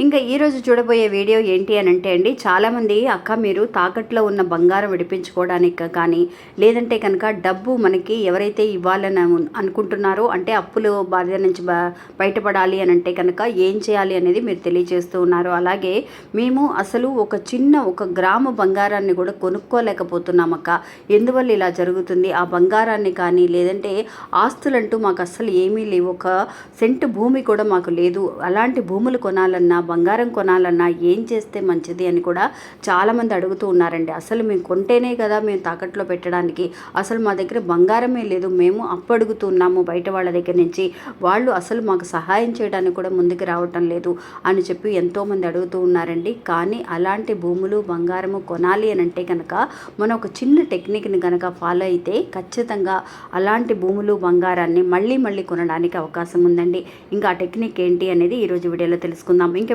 ఇంకా ఈరోజు చూడబోయే వీడియో ఏంటి అని అంటే అండి చాలామంది అక్క మీరు తాకట్లో ఉన్న బంగారం విడిపించుకోవడానికి కానీ లేదంటే కనుక డబ్బు మనకి ఎవరైతే ఇవ్వాలని అనుకుంటున్నారో అంటే అప్పులు బాధ నుంచి బ- బయటపడాలి అని అంటే కనుక ఏం చేయాలి అనేది మీరు తెలియజేస్తూ ఉన్నారు. అలాగే మేము అసలు ఒక చిన్న ఒక గ్రాము బంగారాన్ని కూడా కొనుక్కోలేకపోతున్నాం అక్క. ఎందువల్ల ఇలా జరుగుతుంది? ఆ బంగారాన్ని కానీ లేదంటే ఆస్తులంటూ మాకు అస్సలు ఏమీ లేవు. ఒక సెంటు భూమి కూడా మాకు లేదు. అలాంటి భూములు కొనాలన్నా బంగారం కొనాలన్నా ఏం చేస్తే మంచిది అని కూడా చాలామంది అడుగుతూ ఉన్నారండి. అసలు మేము కొంటేనే కదా మేము తాకట్లో పెట్టడానికి. అసలు మా దగ్గర బంగారమే లేదు. మేము అప్పు అడుగుతున్నాము బయట వాళ్ళ దగ్గర నుంచి. వాళ్ళు అసలు మాకు సహాయం చేయడానికి కూడా ముందుకు రావటం లేదు అని చెప్పి ఎంతోమంది అడుగుతూ ఉన్నారండి. కానీ అలాంటి భూములు బంగారము కొనాలి అని అంటే కనుక మనం ఒక చిన్న టెక్నిక్ని కనుక ఫాలో అయితే ఖచ్చితంగా అలాంటి భూములు బంగారాన్ని మళ్ళీ మళ్ళీ కొనడానికి అవకాశం ఉందండి. ఇంకా ఆ టెక్నిక్ ఏంటి అనేది ఈరోజు వీడియోలో తెలుసుకుందాం. ఇంకా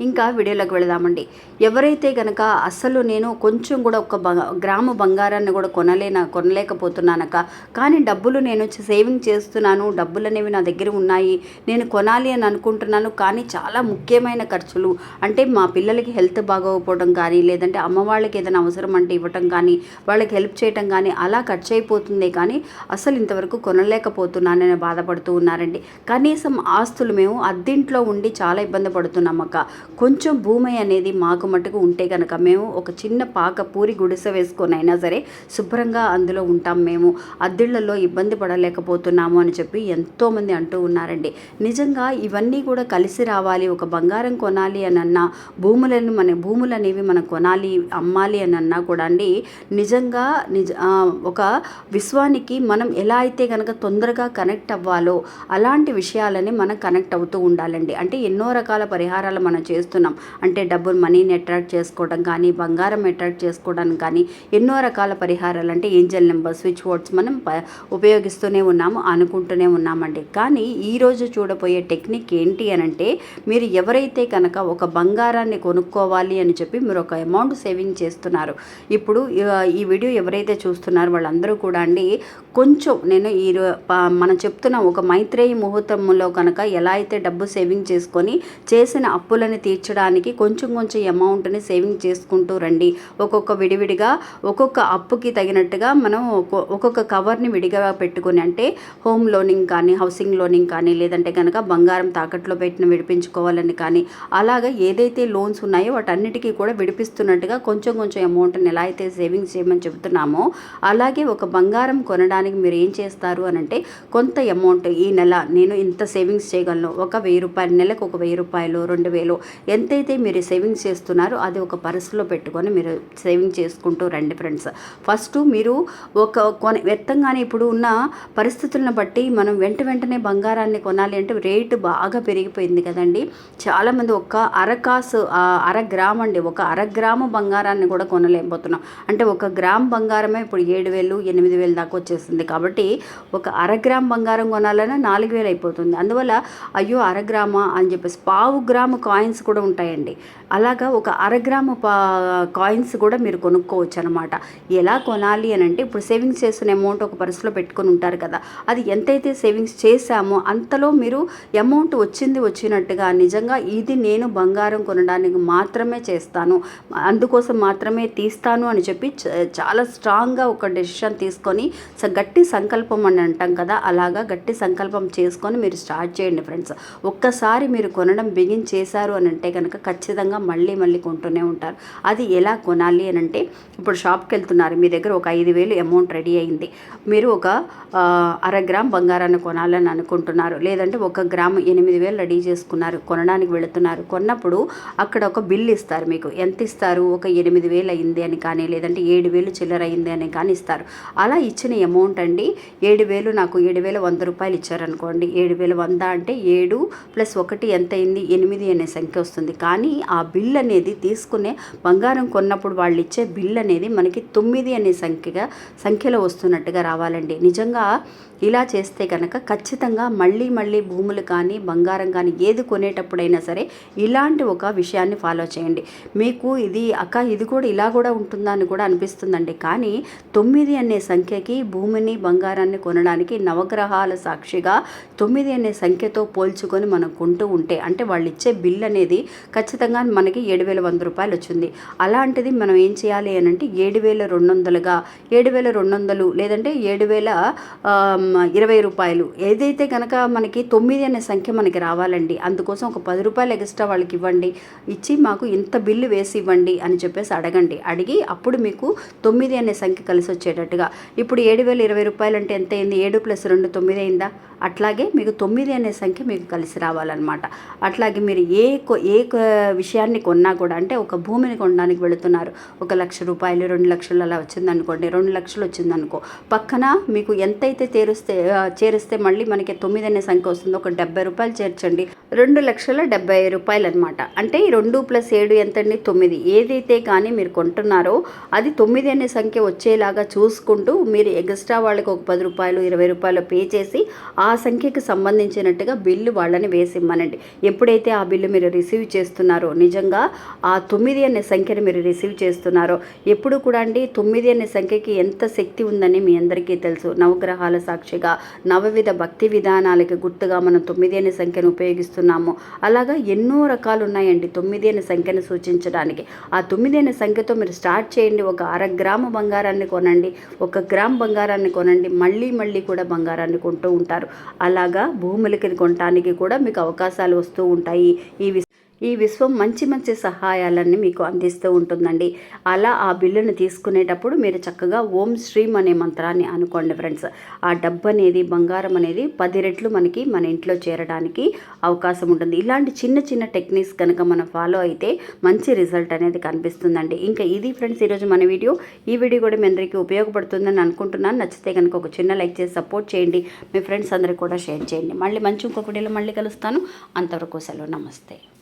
ఇంకా వీడియోలోకి వెళదామండి. ఎవరైతే కనుక అసలు నేను కొంచెం కూడా ఒక బ గ్రామ బంగారాన్ని కూడా కొనలేన కొనలేకపోతున్నానక కానీ డబ్బులు నేను సేవింగ్ చేస్తున్నాను డబ్బులు అనేవి నా దగ్గర ఉన్నాయి నేను కొనాలి అని అనుకుంటున్నాను కానీ చాలా ముఖ్యమైన ఖర్చులు అంటే మా పిల్లలకి హెల్త్ బాగోకపోవడం కానీ లేదంటే అమ్మ వాళ్ళకి ఏదైనా అవసరం అంటే ఇవ్వటం కానీ వాళ్ళకి హెల్ప్ చేయటం కానీ అలా ఖర్చు అయిపోతుంది కానీ అసలు ఇంతవరకు కొనలేకపోతున్నానని బాధపడుతూ ఉన్నారండి. కనీసం ఆస్తులు మేము అద్దెంట్లో ఉండి చాలా ఇబ్బంది పడుతున్నాం అక్క కొంచెం భూమి అనేది మాకు మటుకు ఉంటే కనుక మేము ఒక చిన్న పాక పూరి గుడిసె వేసుకొని అయినా సరే శుభ్రంగా అందులో ఉంటాం మేము. అద్దెళ్ళలో ఇబ్బంది పడలేకపోతున్నాము అని చెప్పి ఎంతోమంది అంటూ ఉన్నారండి. నిజంగా ఇవన్నీ కూడా కలిసి రావాలి ఒక బంగారం కొనాలి అని అన్నా భూములను మన భూములు అనేవి మనం కొనాలి అమ్మాలి అని అన్నా కూడా అండి నిజంగా నిజ ఒక విశ్వానికి మనం ఎలా అయితే కనుక తొందరగా కనెక్ట్ అవ్వాలో అలాంటి విషయాలని మనం కనెక్ట్ అవుతూ ఉండాలండి. అంటే ఎన్నో రకాల పరిహారాలు మనం చేస్తున్నాం. అంటే డబ్బులు మనీని అట్రాక్ట్ చేసుకోవడం కానీ బంగారం అట్రాక్ట్ చేసుకోవడానికి కానీ ఎన్నో రకాల పరిహారాలు అంటే ఏంజల్ నెంబర్ స్విచ్ బోర్డ్స్ మనం ప- ఉపయోగిస్తూనే ఉన్నాము అనుకుంటూనే ఉన్నామండి. కానీ ఈరోజు చూడబోయే టెక్నిక్ ఏంటి అని అంటే మీరు ఎవరైతే కనుక ఒక బంగారాన్ని కొనుక్కోవాలి అని చెప్పి మీరు ఒక అమౌంట్ సేవింగ్ చేస్తున్నారు. ఇప్పుడు ఈ వీడియో ఎవరైతే చూస్తున్నారో వాళ్ళందరూ కూడా అండి కొంచెం నేను ఈ మనం చెప్తున్న ఒక మైత్రేయి ముహూర్తంలో కనుక ఎలా అయితే డబ్బు సేవింగ్ చేసుకొని చేసిన అప్పులని తీర్చడానికి కొంచెం కొంచెం అమౌంట్ని సేవింగ్ చేసుకుంటూ రండి. ఒక్కొక్క విడివిడిగా ఒక్కొక్క అప్పుకి తగినట్టుగా మనం ఒక్కొక్క కవర్ని విడిగా పెట్టుకొని అంటే హోమ్ లోనింగ్ కానీ హౌసింగ్ లోనింగ్ కానీ లేదంటే కనుక బంగారం తాకట్లో పెట్టిన విడిపించుకోవాలని కానీ అలాగా ఏదైతే లోన్స్ ఉన్నాయో వాటన్నిటికీ కూడా విడిపిస్తున్నట్టుగా కొంచెం కొంచెం అమౌంట్ని ఎలా అయితే సేవింగ్స్ చేయమని చెబుతున్నామో అలాగే ఒక బంగారం కొనడానికి మీరు ఏం చేస్తారు అని అంటే కొంత అమౌంట్ ఈ నెల నేను ఇంత సేవింగ్స్ చేయగలను. ఒక వెయ్యి రూపాయలు నెలకు ఒక వెయ్యి రూపాయలు రెండు వేలు ఎంతైతే మీరు సేవింగ్స్ చేస్తున్నారో అది ఒక పర్సులో పెట్టుకొని మీరు సేవింగ్ చేసుకుంటూ రండి ఫ్రెండ్స్ ఫస్ట్ మీరు ఒక కొన వ్యర్థంగానే ఇప్పుడు ఉన్న పరిస్థితులను బట్టి మనం వెంట వెంటనే బంగారాన్ని కొనాలి అంటే రేటు బాగా పెరిగిపోయింది కదండి. చాలామంది ఒక్క అరకాసు అర గ్రామ్ అండి ఒక అర గ్రాము బంగారాన్ని కూడా కొనలేకపోతున్నాం. అంటే ఒక గ్రామ్ బంగారమే ఇప్పుడు ఏడు వేలు ఎనిమిది వేలు దాకా వచ్చేస్తుంది కాబట్టి ఒక అర గ్రామ్ బంగారం కొనాలన్నా నాలుగు వేలు అయిపోతుంది. అందువల్ల అయ్యో అర గ్రామా అని చెప్పేసి పావు గ్రాము కాయిన్స్ కూడా ఉంటాయండి. అలాగా ఒక అరగ్రాము పా కాయిన్స్ కూడా మీరు కొనుక్కోవచ్చు అనమాట ఎలా కొనాలి అని అంటే ఇప్పుడు సేవింగ్స్ చేసిన అమౌంట్ ఒక పర్సులో పెట్టుకొని ఉంటారు కదా అది ఎంతైతే సేవింగ్స్ చేశామో అంతలో మీరు అమౌంట్ వచ్చింది వచ్చినట్టుగా నిజంగా ఇది నేను బంగారం కొనడానికి మాత్రమే చేస్తాను అందుకోసం మాత్రమే తీస్తాను అని చెప్పి చ- చాలా స్ట్రాంగ్గా ఒక డెసిషన్ తీసుకొని గట్టి సంకల్పం అని అంటాం కదా అలాగా గట్టి సంకల్పం చేసుకొని మీరు స్టార్ట్ చేయండి ఫ్రెండ్స్. ఒక్కసారి మీరు కొనడం బిగిన్ చేశారు అని అంటే కనుక ఖచ్చితంగా మళ్ళీ మళ్ళీ కొంటూనే ఉంటారు. అది ఎలా కొనాలి అని అంటే ఇప్పుడు షాప్కి వెళ్తున్నారు మీ దగ్గర ఒక ఐదు వేలు అమౌంట్ రెడీ అయింది. మీరు ఒక అర గ్రామ్ బంగారాన్ని కొనాలని అనుకుంటున్నారు. లేదంటే ఒక గ్రామ్ ఎనిమిది వేలు రెడీ చేసుకున్నారు కొనడానికి వెళుతున్నారు. కొన్నప్పుడు అక్కడ ఒక బిల్ ఇస్తారు మీకు. ఎంత ఇస్తారు? ఒక ఎనిమిది వేలు అయింది అని కానీ లేదంటే ఏడు వేలు చిల్లర అయింది అని కానీ ఇస్తారు. అలా ఇచ్చిన అమౌంట్ అండి. ఏడు వేలు నాకు ఏడు వేల వంద రూపాయలు ఇచ్చారనుకోండి. ఏడు వేల వంద అంటే ఏడు ప్లస్ ఒకటి ఎంత అయింది ఎనిమిది అనే సంఖ్య వస్తుంది. కానీ ఆ బిల్ అనేది తీసుకునే బంగారం కొన్నప్పుడు వాళ్ళు ఇచ్చే బిల్ అనేది మనకి తొమ్మిది అనే సంఖ్యగా సంఖ్యలో వస్తున్నట్టుగా రావాలండి. నిజంగా ఇలా చేస్తే కనుక ఖచ్చితంగా మళ్ళీ మళ్ళీ భూములు కానీ బంగారం కానీ ఏది కొనేటప్పుడైనా సరే ఇలాంటి ఒక విషయాన్ని ఫాలో చేయండి. మీకు ఇది అక్క ఇది కూడా ఇలా కూడా ఉంటుందా అని కూడా అనిపిస్తుందండి. కానీ తొమ్మిది అనే సంఖ్యకి భూమి భూమిని బంగారాన్ని కొనడానికి నవగ్రహాల సాక్షిగా తొమ్మిది అనే సంఖ్యతో పోల్చుకొని మనం కొంటూ ఉంటే అంటే వాళ్ళు ఇచ్చే బిల్ అనేది ఖచ్చితంగా మనకి ఏడు వేల వంద రూపాయలు వచ్చింది. అలాంటిది మనం ఏం చేయాలి అని అంటే ఏడు వేల రెండు వందలుగా ఏడు వేల రెండు వందలు లేదంటే ఏడు వేల ఇరవై రూపాయలు ఏదైతే కనుక మనకి తొమ్మిది అనే సంఖ్య మనకి రావాలండి అందుకోసం ఒక పది రూపాయలు ఎక్స్ట్రా వాళ్ళకి ఇవ్వండి ఇచ్చి మాకు ఇంత బిల్లు వేసి ఇవ్వండి అని చెప్పేసి అడగండి. అడిగి అప్పుడు మీకు తొమ్మిది అనే సంఖ్య కలిసి వచ్చేటట్టుగా. ఇప్పుడు ఏడు వేల ఇరవై రూపాయలు అంటే ఎంత అయింది ఏడు ప్లస్ రెండు తొమ్మిది అయిందా అట్లాగే మీకు తొమ్మిది అనే సంఖ్య మీకు కలిసి రావాలన్నమాట. అట్లాగే మీరు ఏ కొ- ఏ విషయాన్ని కొన్నా కూడా అంటే ఒక భూమిని కొనడానికి వెళుతున్నారు. ఒక లక్ష రూపాయలు రెండు లక్షలు అలా వచ్చిందనుకోండి రెండు లక్షలు వచ్చిందనుకో పక్కన మీకు ఎంతైతే చేరుస్తే చేరిస్తే మళ్ళీ మనకి తొమ్మిది అనే సంఖ్య వస్తుందో. ఒక డెబ్బై రూపాయలు చేర్చండి. రెండు లక్షల డెబ్బై రూపాయలు అనమాట అంటే రెండు ప్లస్ ఏడు ఎంతండి? తొమ్మిది. ఏదైతే కానీ మీరు కొంటున్నారో అది తొమ్మిది అనే సంఖ్య వచ్చేలాగా చూసుకుంటూ మీరు ఎక్స్ట్రా వాళ్ళకి ఒక పది రూపాయలు ఇరవై రూపాయలు పే చేసి ఆ సంఖ్యకి సంబంధించినట్టుగా బిల్లు వాళ్ళని వేసి ఇమ్మనండి ఎప్పుడైతే ఆ బిల్లు మీరు రిసీవ్ చేస్తున్నారో నిజంగా ఆ తొమ్మిది అనే సంఖ్యను మీరు రిసీవ్ చేస్తున్నారో ఎప్పుడు కూడా అండి తొమ్మిది అనే సంఖ్యకి ఎంత శక్తి ఉందని మీ అందరికీ తెలుసు. నవగ్రహాల సాక్షిగా నవవిధ భక్తి విధానాలకి గుర్తుగా మనం తొమ్మిది అనే సంఖ్యను ఉపయోగిస్తున్నాము. అలాగా ఎన్నో రకాలు ఉన్నాయండి తొమ్మిది అనే సంఖ్యను సూచించడానికి. ఆ తొమ్మిది అనే సంఖ్యతో మీరు స్టార్ట్ చేయండి. ఒక అర గ్రాము బంగారాన్ని కొనండి. ఒక గ్రామ్ బంగారాన్ని కొనండి మళ్ళీ మళ్ళీ కూడా బంగారాన్ని కొంటూ ఉంటారు. అలాగా భూములకి కొనటానికి కూడా మీకు అవకాశాలు వస్తూ ఉంటాయి. ఈ ఈ విశ్వం మంచి మంచి సహాయాలన్నీ మీకు అందిస్తూ ఉంటుందండి. అలా ఆ బిల్లును తీసుకునేటప్పుడు మీరు చక్కగా ఓం శ్రీం అనే మంత్రాన్ని అనుకోండి ఫ్రెండ్స్. ఆ డబ్బు అనేది బంగారం అనేది పది రెట్లు మనకి మన ఇంట్లో చేరడానికి అవకాశం ఉంటుంది. ఇలాంటి చిన్న చిన్న టెక్నిక్స్ కనుక మనం ఫాలో అయితే మంచి రిజల్ట్ అనేది కనిపిస్తుందండి. ఇంకా ఇది ఫ్రెండ్స్ ఈరోజు మన వీడియో. ఈ వీడియో కూడా మీ అందరికీ ఉపయోగపడుతుందని అనుకుంటున్నాను. నచ్చితే కనుక ఒక చిన్న లైక్ చేసి సపోర్ట్ చేయండి. మీ ఫ్రెండ్స్ అందరికీ కూడా షేర్ చేయండి. మళ్ళీ మంచి ఇంకొక వీడియోలో మళ్ళీ కలుస్తాను. అంతవరకు సెలవు. నమస్తే.